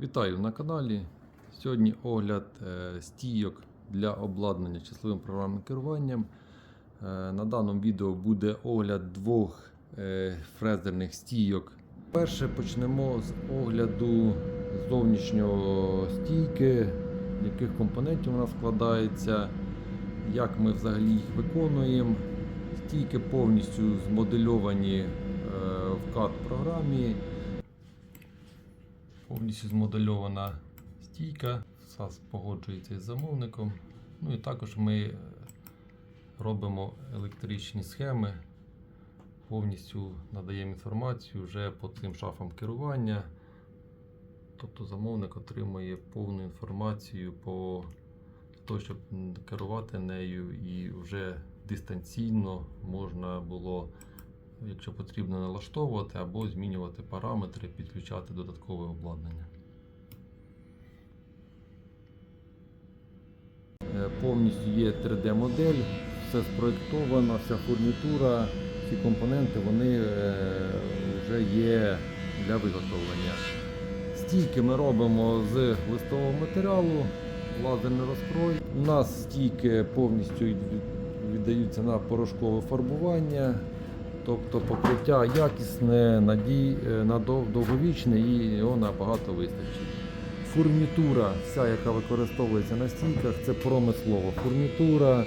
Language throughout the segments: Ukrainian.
Вітаю на каналі. Сьогодні огляд е, стійок для обладнання числовим програмним керуванням. Е, На даному відео буде огляд двох е, фрезерних стійок. Перше почнемо з огляду зовнішнього стійки, яких компонентів вона складається, як ми взагалі їх виконуємо. Стійки повністю змодельовані в CAD-програмі. Повністю змодельована стійка. САС погоджується із замовником. Ну і також ми е, робимо електричні схеми, повністю надаємо інформацію вже по цим шафам керування. Тобто замовник отримує повну інформацію по того, щоб керувати нею і вже дистанційно можна було якщо потрібно, налаштовувати або змінювати параметри, підключати додаткове обладнання. Е, Повністю є 3D-модель, все спроєктовано, вся фурнітура, всі компоненти вони е, вже є для виготовлення. Стійки ми робимо з листового матеріалу, лазерний розкрой. У нас стійки повністю віддаються на порошкове фарбування. Тобто покриття якісне, надій, е, надов- довговічне і його набагато вистачить. Фурнітура, вся, яка використовується на стійках, це промислова фурнітура,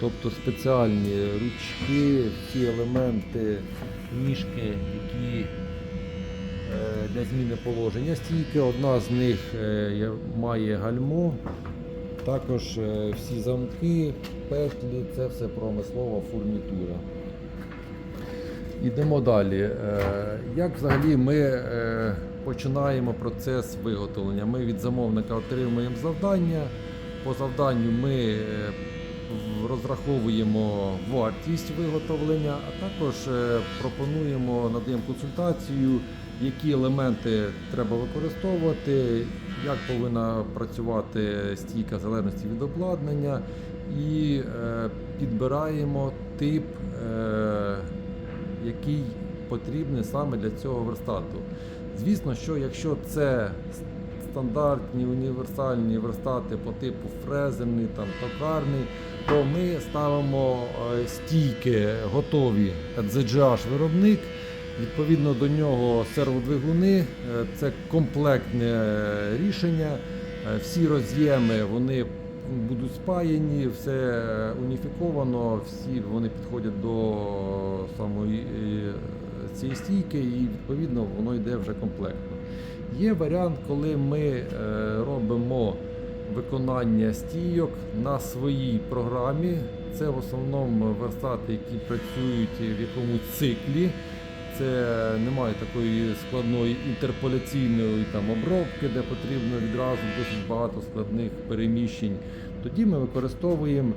тобто спеціальні ручки, всі елементи, ніжки, які е, для зміни положення стійки. Одна з них е, має гальмо. Також всі замки, петлі це все промислова фурнітура. Йдемо далі. Е, Як взагалі ми е, починаємо процес виготовлення? Ми від замовника отримуємо завдання. По завданню ми е, розраховуємо вартість виготовлення, а також пропонуємо, надаємо консультацію, які елементи треба використовувати, як повинна працювати стійка залежності від обладнання, і підбираємо тип. Який потрібний саме для цього верстату. Звісно, що якщо це стандартні універсальні верстати по типу фрезерний, там, токарний, то ми ставимо е, стійки готові ZGH виробник. Відповідно до нього серводвигуни, е, це комплектне е, рішення. Всі роз'єми вони будуть спаяні, все уніфіковано, всі вони підходять до самої е, цієї стійки і відповідно воно йде вже комплектно. Є варіант, коли ми е, робимо виконання стійок на своїй програмі. Це в основному верстати, які працюють в якомусь циклі. Це немає такої складної інтерполяційної там, обробки, де потрібно відразу досить багато складних переміщень. Тоді ми використовуємо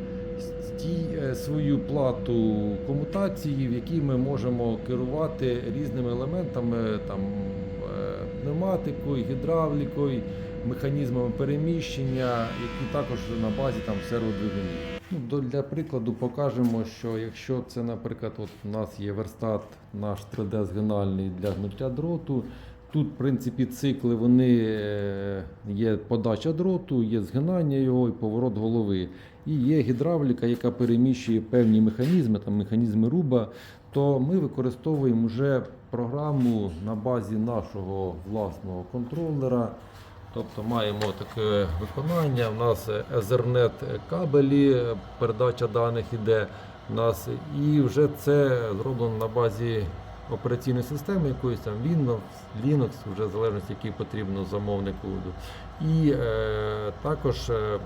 е, свою плату комутації, в якій ми можемо керувати різними елементами, там, е, пневматикою, гідравлікою, механізмами переміщення, які також на базі там серводвигунів. Ну, для прикладу покажемо, що якщо це, наприклад, от у нас є верстат наш 3D-згинальний для гнуття дроту. Тут, в принципі, цикли вони е, є подача дроту, є згинання його і поворот голови. І є гідравліка, яка переміщує певні механізми, там механізми руба. То ми використовуємо вже програму на базі нашого власного контролера. Тобто маємо таке виконання. У нас Ethernet кабелі, передача даних іде у нас, і вже це зроблено на базі операційної системи якоїсь там Windows, Linux, вже в залежності, який потрібно замовнику. І е, також е,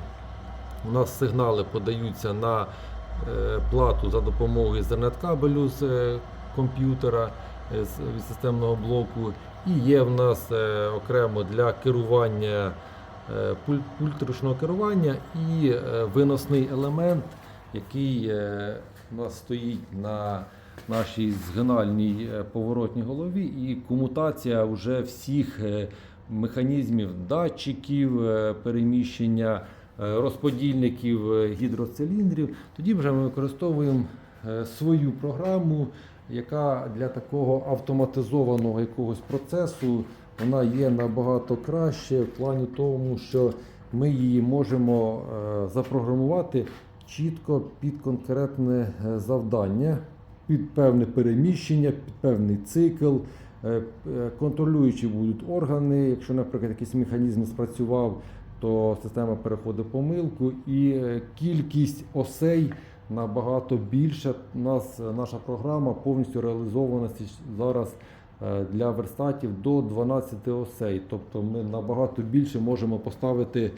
у нас сигнали подаються на е, плату за допомогою Ethernet кабелю з е, комп'ютера е, від системного блоку. І є в нас е, окремо для керування е, пульт, пульт ручного керування і е, виносний елемент, який у нас стоїть на нашій згинальній поворотній голові, і комутація вже всіх механізмів датчиків переміщення, розподільників гідроциліндрів. Тоді вже ми використовуємо свою програму, яка для такого автоматизованого якогось процесу вона є набагато краще в плані тому, що ми її можемо е, запрограмувати чітко під конкретне е, завдання, під певне переміщення, під певний цикл. Е, Контролюючі будуть органи. Якщо, наприклад, якийсь механізм спрацював, то система переходить помилку, і кількість осей набагато більша. У нас е, наша програма повністю реалізована зараз е, для верстатів до 12 осей. Тобто ми набагато більше можемо поставити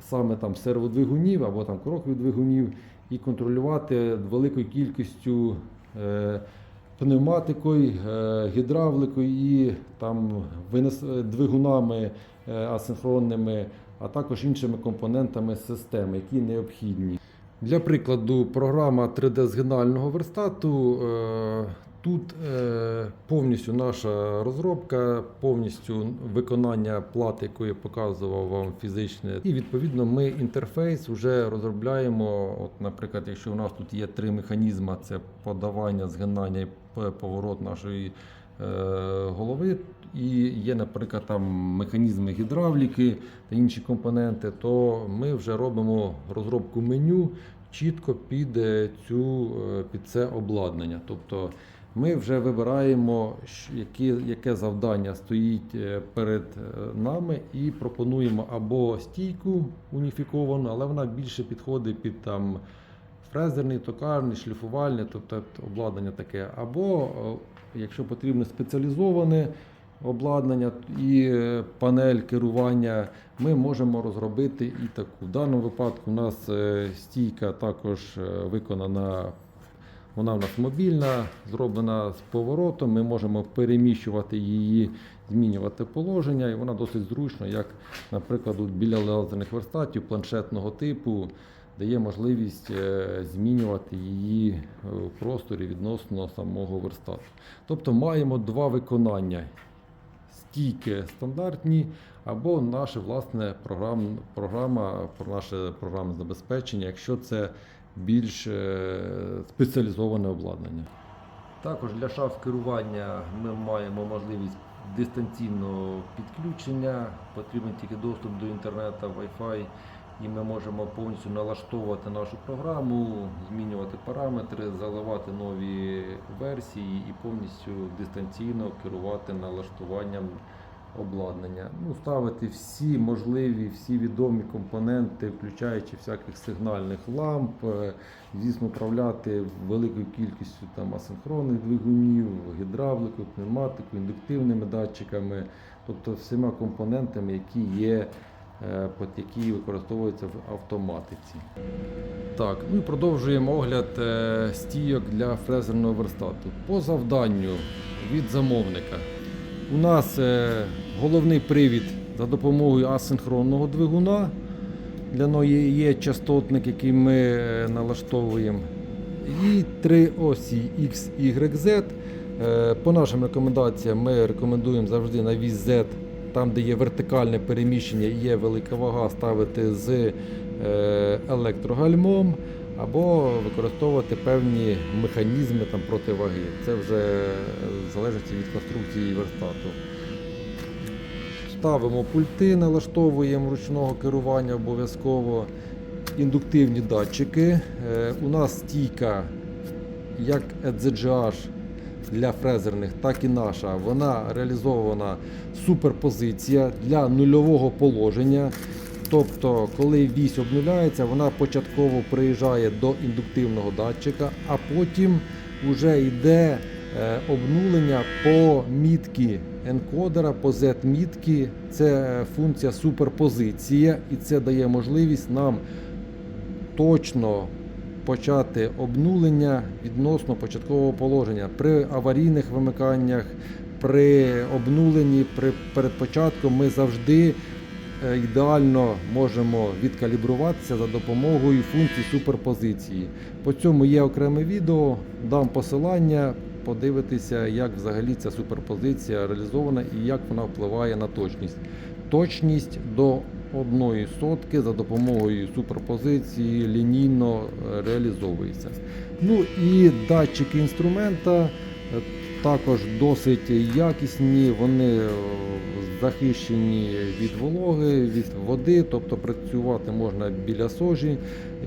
саме там серводвигунів або там кроквих двигунів і контролювати великою кількістю. е, Пневматикою, гідравликою і там винес- двигунами асинхронними, а також іншими компонентами системи, які необхідні. Для прикладу, програма 3D-згинального верстату. е, Тут е, повністю наша розробка, повністю виконання плати, яку я показував вам фізичне. І відповідно ми інтерфейс вже розробляємо. От, наприклад, якщо у нас тут є три механізми: це подавання, згинання і поворот нашої голови, і є, наприклад, там механізми гідравліки та інші компоненти, то ми вже робимо розробку меню чітко під е, цю е, під це обладнання. Тобто ми вже вибираємо, які, яке завдання стоїть е, перед е, нами, і пропонуємо або стійку уніфіковану, але вона більше підходить під там фрезерний, токарний, шліфувальний, тобто обладнання таке, або е, якщо потрібно спеціалізоване обладнання і е, панель керування, ми можемо розробити і таку. В даному випадку у нас е, стійка також е, виконана. Вона в нас мобільна, зроблена з поворотом. Ми можемо переміщувати її, змінювати положення, і вона досить зручно, як, наприклад, біля лазерних верстатів планшетного типу, дає можливість е, змінювати її е, в просторі відносно самого верстату. Тобто маємо два виконання: стійки стандартні, або наше власне програм, програма, про наше програмне забезпечення, якщо це більш е, спеціалізоване обладнання. Також для шаф керування ми маємо можливість дистанційного підключення, потрібен тільки доступ до інтернету, Wi-Fi, і ми можемо повністю налаштовувати нашу програму, змінювати параметри, заливати нові версії і повністю дистанційно керувати налаштуванням обладнання. Ну, ставити всі можливі, всі відомі компоненти, включаючи всяких сигнальних ламп, е, звісно, управляти великою кількістю там асинхронних двигунів, гідравлику, пневматику, індуктивними датчиками, тобто всіма компонентами, які є. Е, Які використовуються в автоматиці. Так, ну продовжуємо огляд е, стійок для фрезерного верстату. По завданню від замовника. У нас е, головний привід за допомогою асинхронного двигуна. Для нього є, частотник, який ми налаштовуємо. І три осі X, Y, Z. По нашим рекомендаціям ми рекомендуємо завжди на вісь Z, там, де є вертикальне переміщення і є велика вага, ставити з е, електрогальмом або використовувати певні механізми там, противаги. Це вже залежить від конструкції верстату. Ставимо пульти, налаштовуємо ручного керування обов'язково. Індуктивні датчики. Е, У нас стійка як EZGH для фрезерних, так і наша. Вона реалізована суперпозиція для нульового положення. Тобто, коли вісь обнуляється, вона початково приїжджає до індуктивного датчика, а потім вже йде е, обнулення по мітки енкодера, по Z-мітки. Це е, функція суперпозиція, і це дає можливість нам точно почати обнулення відносно початкового положення при аварійних вимиканнях, при обнуленні, при перед початком ми завжди е, ідеально можемо відкалібруватися за допомогою функції суперпозиції. По цьому є окреме відео, дам посилання, подивитися, як взагалі ця суперпозиція реалізована і як вона впливає на точність. Точність до одної сотки за допомогою суперпозиції лінійно е, реалізовується. Ну і датчики інструмента. Е, також досить якісні, вони е, захищені від вологи, від води, тобто працювати можна біля сожі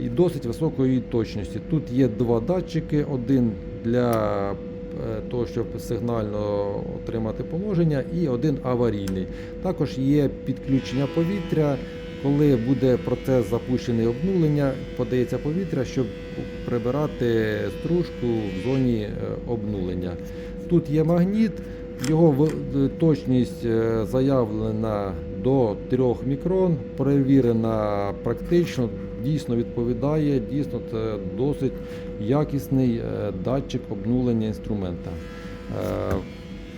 і досить високої точності. Тут є два датчики, один для е, того, щоб сигнально отримати положення, і один аварійний. Також є підключення повітря. Коли буде процес запущений обнулення, подається повітря, щоб прибирати стружку в зоні е, обнулення. Тут є магніт, його точність е, заявлена до 3 мікрон, перевірена практично, дійсно відповідає, дійсно це досить якісний е, датчик обнулення інструмента. Е,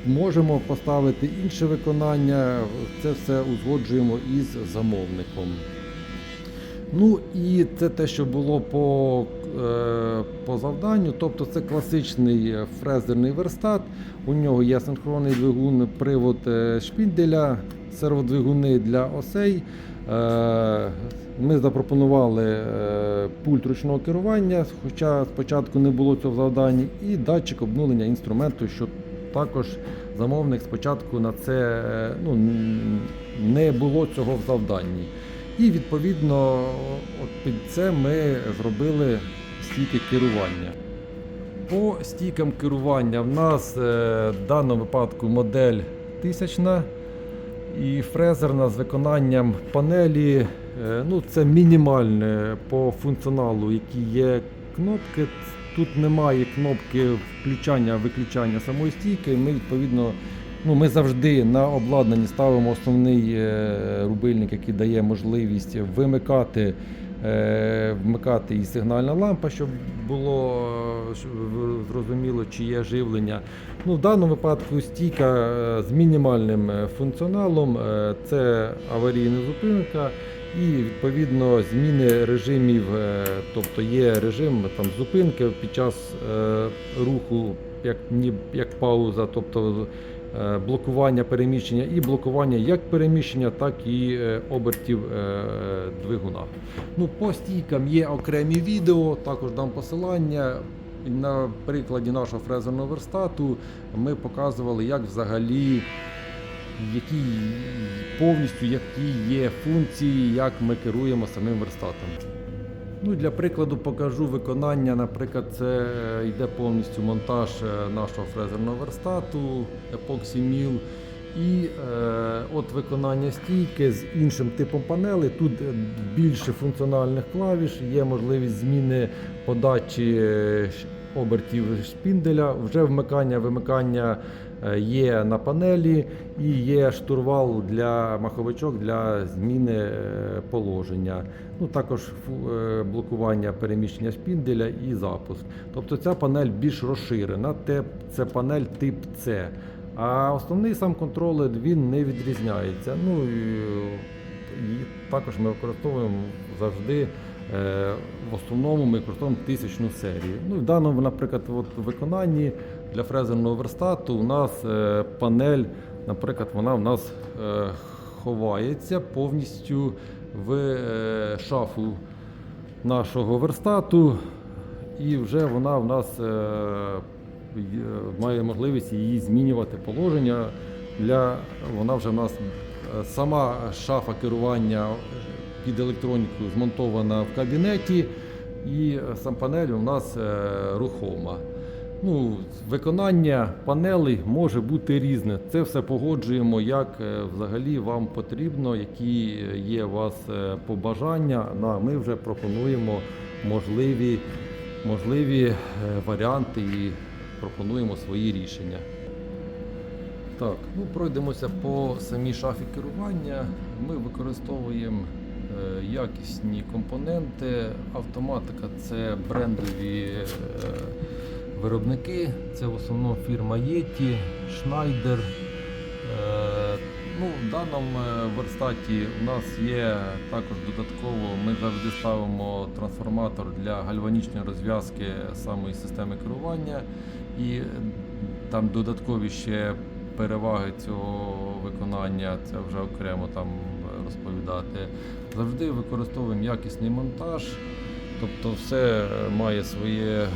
Можемо поставити інше виконання, це все узгоджуємо із замовником. Ну і це те, що було по, е, по завданню. Тобто це класичний фрезерний верстат. У нього є синхронний двигун, привод шпінделя, серводвигуни для осей. Ми запропонували е, пульт ручного керування, хоча спочатку не було цього в завданні, і датчик обнулення інструменту, що також замовник спочатку на це е, ну, не було цього в завданні. І відповідно під це ми зробили стійки керування. По стійкам керування в нас е, в даному випадку модель тисячна і фрезерна з виконанням панелі. Е, Ну, це мінімальне по функціоналу, які є кнопки. Тут немає кнопки включання-виключання самої стійки. Ми відповідно Ну, ми завжди на обладнанні ставимо основний е, рубильник, який дає можливість вимикати, е, вмикати і сигнальна лампа, щоб було зрозуміло, чи є живлення. Ну, в даному випадку стійка з мінімальним функціоналом це аварійна зупинка. І відповідно зміни режимів, е, тобто є режим там зупинки під час е, руху, як як пауза, тобто е, блокування переміщення і блокування як переміщення, так і обертів двигуна. Ну, по стійкам є окремі відео, також дам посилання. На прикладі нашого фрезерного верстату ми показували, як взагалі які повністю які є функції, як ми керуємо самим верстатом. Ну, для прикладу покажу виконання. Наприклад, це йде повністю монтаж е, нашого фрезерного верстату Epoxy Mill. І е, от виконання стійки з іншим типом панелей. Тут е, більше функціональних клавіш, є можливість зміни подачі е, обертів шпінделя, вже вмикання, вимикання є на панелі і є штурвал для маховичок для зміни е, положення. Ну, також е, блокування переміщення шпінделя і запуск. Тобто ця панель більш розширена, це панель тип С. А основний сам контролер він не відрізняється. Ну і, також ми використовуємо завжди. е, В основному ми використовуємо тисячну серію. Ну, в даному, наприклад, от виконанні для фрезерного верстату у нас е, панель, наприклад, вона в нас е, ховається повністю в е, шафу нашого верстату, і вже вона в нас має можливість її змінювати положення. Для, вона вже в нас сама шафа керування під електроніку змонтована в кабінеті, і сам панель у нас рухома. Ну, виконання панелей може бути різне. Це все погоджуємо, як е, взагалі вам потрібно, які є у вас е, побажання. Ну, а ми вже пропонуємо можливі, можливі е, варіанти і пропонуємо свої рішення. Так, ну пройдемося по самій шафі керування. Ми використовуємо якісні компоненти. Автоматика це брендові виробники. Це в основному фірма Yeti, Schneider. Е, ну, в даному е, верстаті у нас є також додатково, ми завжди ставимо трансформатор для гальванічної розв'язки самої системи керування. І там додаткові ще переваги цього виконання, це вже окремо там розповідати. Завжди використовуємо якісний монтаж. Тобто все має свої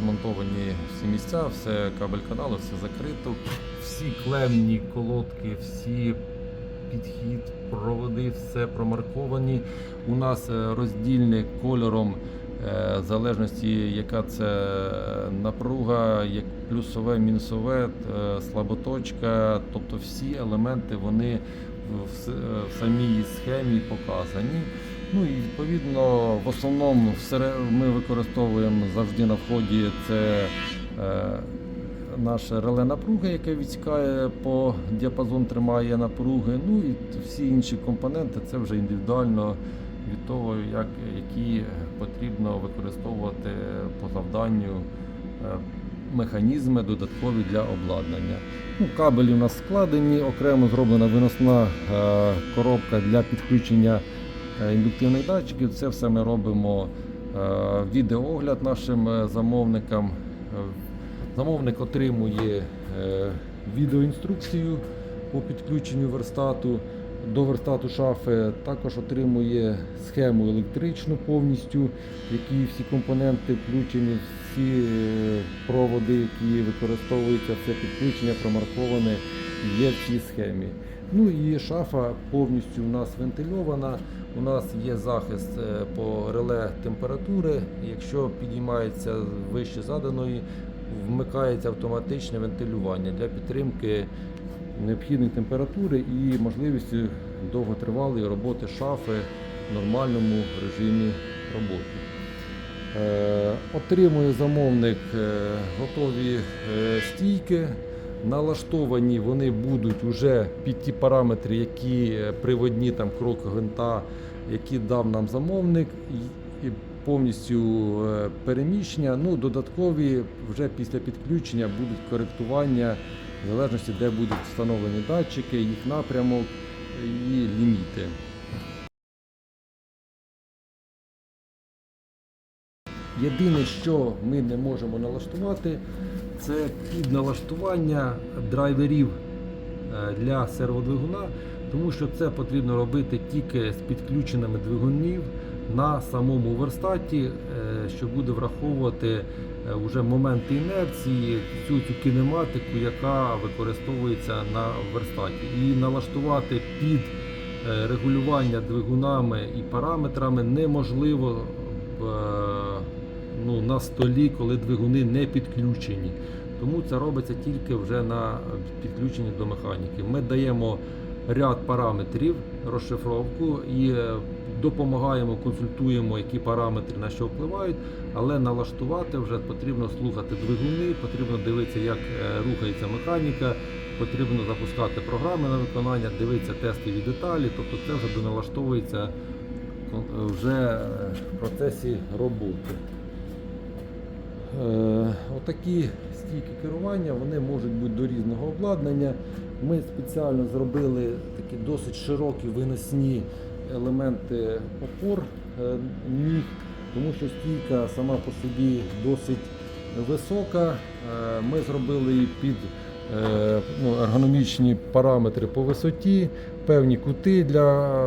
змонтовані всі місця, все кабель каналу, все закрито. Всі клемні колодки, всі підхід, проводи, все промарковані. У нас е, роздільник кольором, е, в залежності, яка це напруга, як плюсове, мінусове, е, слаботочка. Тобто всі елементи вони в самій схемі показані. Ну і відповідно в основному ми використовуємо завжди на вході це е, наше реле напруги, яке відсікає по діапазон, тримає напруги. Ну і всі інші компоненти це вже індивідуально від того, як, які потрібно використовувати по завданню е, механізми додаткові для обладнання. Ну, кабелі у нас складені, окремо зроблена виносна е, коробка для підключення індуктивних датчиків. Це все ми робимо е, відеоогляд нашим е, замовникам. Е, Замовник отримує е, відеоінструкцію по підключенню верстату до верстату шафи. Також отримує схему електричну повністю, в якій всі компоненти включені, всі е, проводи, які використовуються, все підключення промарковане є в цій схемі. Ну і шафа повністю у нас вентильована. У нас є захист е, по реле температури. Якщо підіймається вище заданої, вмикається автоматичне вентилювання для підтримки необхідної температури і можливості довготривалої роботи шафи в нормальному режимі роботи. Е, Отримує замовник е, готові стійки. Налаштовані вони будуть вже під ті параметри, які е, приводні там крок гвинта, які дав нам замовник, і повністю е, переміщення. Ну, додаткові вже після підключення будуть коректування в залежності, де будуть встановлені датчики, їх напрямок і ліміти. Єдине, що ми не можемо налаштувати, це під налаштування драйверів е, для серводвигуна, тому що це потрібно робити тільки з підключеними двигунів на самому верстаті, е, що буде враховувати е, вже моменти інерції, всю цю кінематику, яка використовується на верстаті. І налаштувати під е, регулювання двигунами і параметрами неможливо е, ну, на столі, коли двигуни не підключені. Тому це робиться тільки вже на підключенні до механіки. Ми даємо ряд параметрів, розшифровку і е, допомагаємо, консультуємо, які параметри на що впливають, але налаштувати вже потрібно слухати двигуни, потрібно дивитися, як е, рухається механіка, потрібно запускати програми на виконання, дивитися тестові деталі, тобто це вже доналаштовується вже е, в процесі роботи. Е, Отакі стійки керування вони можуть бути до різного обладнання. Ми спеціально зробили такі досить широкі виносні елементи опор е, ніг, тому що стійка сама по собі досить висока. Е, Ми зробили її під ну, ергономічні параметри по висоті, певні кути для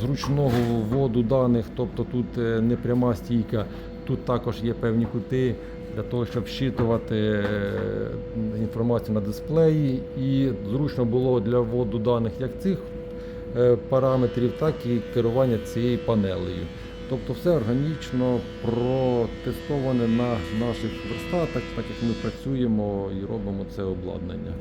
зручного вводу даних, тобто тут не пряма стійка, тут також є певні кути для того, щоб вщитувати е, інформацію на дисплеї, і зручно було для вводу даних як цих е, параметрів, так і керування цією панелею. Тобто все органічно протестоване на наших верстатах, так як ми працюємо і робимо це обладнання.